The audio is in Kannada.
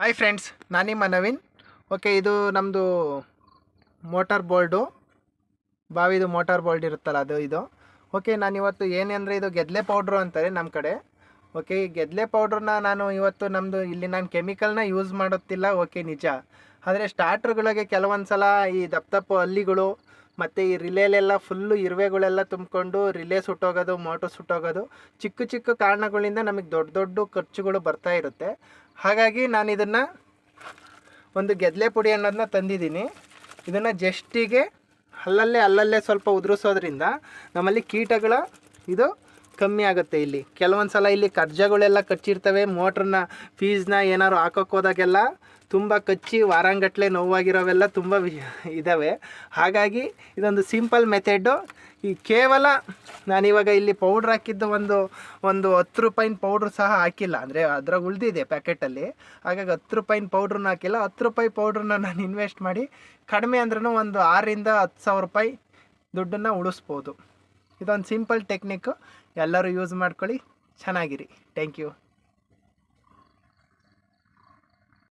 ಹಾಯ್ ಫ್ರೆಂಡ್ಸ್ ನಾನು ನಿಮ್ಮ ನವೀನ್. ಓಕೆ ಇದು ನಮ್ಮದು ಮೋಟಾರ್ ಬೋಲ್ಡು ಬಾವಿದು ಮೋಟಾರ್ ಬೋಲ್ಡ್ ಇರುತ್ತಲ್ಲ, ಅದು ಇದು. ಓಕೆ ನಾನು ಇವತ್ತು ಏನೆಂದರೆ ಇದು ಗೆದ್ಲೆ ಪೌಡ್ರು ಅಂತಾರೆ ನಮ್ಮ ಕಡೆ. ಓಕೆ ಈ ಗೆದ್ಲೆ ಪೌಡ್ರನ್ನ ನಾನು ಇವತ್ತು ನಮ್ಮದು ಇಲ್ಲಿ ನಾನು ಕೆಮಿಕಲ್ನ ಯೂಸ್ ಮಾಡುತ್ತಿಲ್ಲ ಓಕೆ ನಿಜ. ಆದರೆ ಸ್ಟಾರ್ಟ್ರ್ಗಳಿಗೆ ಕೆಲವೊಂದು ಸಲ ಈ ದಪ್ಪ ದಪ್ಪ ಹಲ್ಲಿಗಳು ಮತ್ತು ಈ ರಿಲೇಲೆಲ್ಲ ಫುಲ್ಲು ಇರುವೆಗಳೆಲ್ಲ ತುಂಬಿಕೊಂಡು ರಿಲೇ ಸುಟ್ಟೋಗೋದು ಮೋಟ್ರ್ ಸುಟ್ಟೋಗೋದು, ಚಿಕ್ಕ ಚಿಕ್ಕ ಕಾರಣಗಳಿಂದ ನಮಗೆ ದೊಡ್ಡ ದೊಡ್ಡ ಖರ್ಚುಗಳು ಬರ್ತಾ ಇರುತ್ತೆ. ಹಾಗಾಗಿ ನಾನು ಇದನ್ನು ಒಂದು ಗೆದ್ಲೆ ಪುಡಿ ಅನ್ನೋದನ್ನ ತಂದಿದ್ದೀನಿ. ಇದನ್ನು ಜಸ್ಟಿಗೆ ಅಲ್ಲಲ್ಲೇ ಅಲ್ಲಲ್ಲೇ ಸ್ವಲ್ಪ ಉದುರಿಸೋದ್ರಿಂದ ನಮ್ಮಲ್ಲಿ ಕೀಟಗಳ ಇದು ಕಮ್ಮಿ ಆಗುತ್ತೆ ಇಲ್ಲಿ. ಕೆಲವೊಂದು ಸಲ ಇಲ್ಲಿ ಕರ್ಜಗಳೆಲ್ಲ ಕಚ್ಚಿರ್ತವೆ ಮೋಟ್ರನ್ನ ಫೀಸ್ನ ಏನಾದ್ರು ಹಾಕೋಕೆ ಹೋದಾಗೆಲ್ಲ ತುಂಬ ಕಚ್ಚಿ, ವಾರಾಂಗಟ್ಲೆ ನೋವಾಗಿರೋವೆಲ್ಲ ತುಂಬ ಇದ್ದಾವೆ ಹಾಗಾಗಿ ಇದೊಂದು ಸಿಂಪಲ್ ಮೆಥೆಡ್ಡು ಈ ಕೇವಲ ನಾನಿವಾಗ ಇಲ್ಲಿ ಪೌಡ್ರ್ ಹಾಕಿದ್ದು ಒಂದು ಒಂದು ಹತ್ತು ರೂಪಾಯಿನ ಪೌಡ್ರ್ ಸಹ ಹಾಕಿಲ್ಲ. ಅಂದರೆ ಅದ್ರಾಗ ಉಳಿದಿದೆ ಪ್ಯಾಕೆಟಲ್ಲಿ ಹಾಗಾಗಿ ಹತ್ತು ರೂಪಾಯಿನ ಪೌಡ್ರನ್ನ ಹಾಕಿಲ್ಲ. ಹತ್ತು ರೂಪಾಯಿ ಪೌಡ್ರನ್ನ ನಾನು ಇನ್ವೆಸ್ಟ್ ಮಾಡಿ ಕಡಿಮೆ ಅಂದ್ರೂ ಒಂದು ಆರರಿಂದ ಹತ್ತು ಸಾವಿರ ರೂಪಾಯಿ ದುಡ್ಡನ್ನು ಉಳಿಸ್ಬೋದು. ಇದೊಂದು ಸಿಂಪಲ್ ಟೆಕ್ನಿಕ್ಕು ಎಲ್ಲರೂ ಯೂಸ್ ಮಾಡ್ಕೊಳ್ಳಿ. ಚೆನ್ನಾಗಿರಿ. Thank you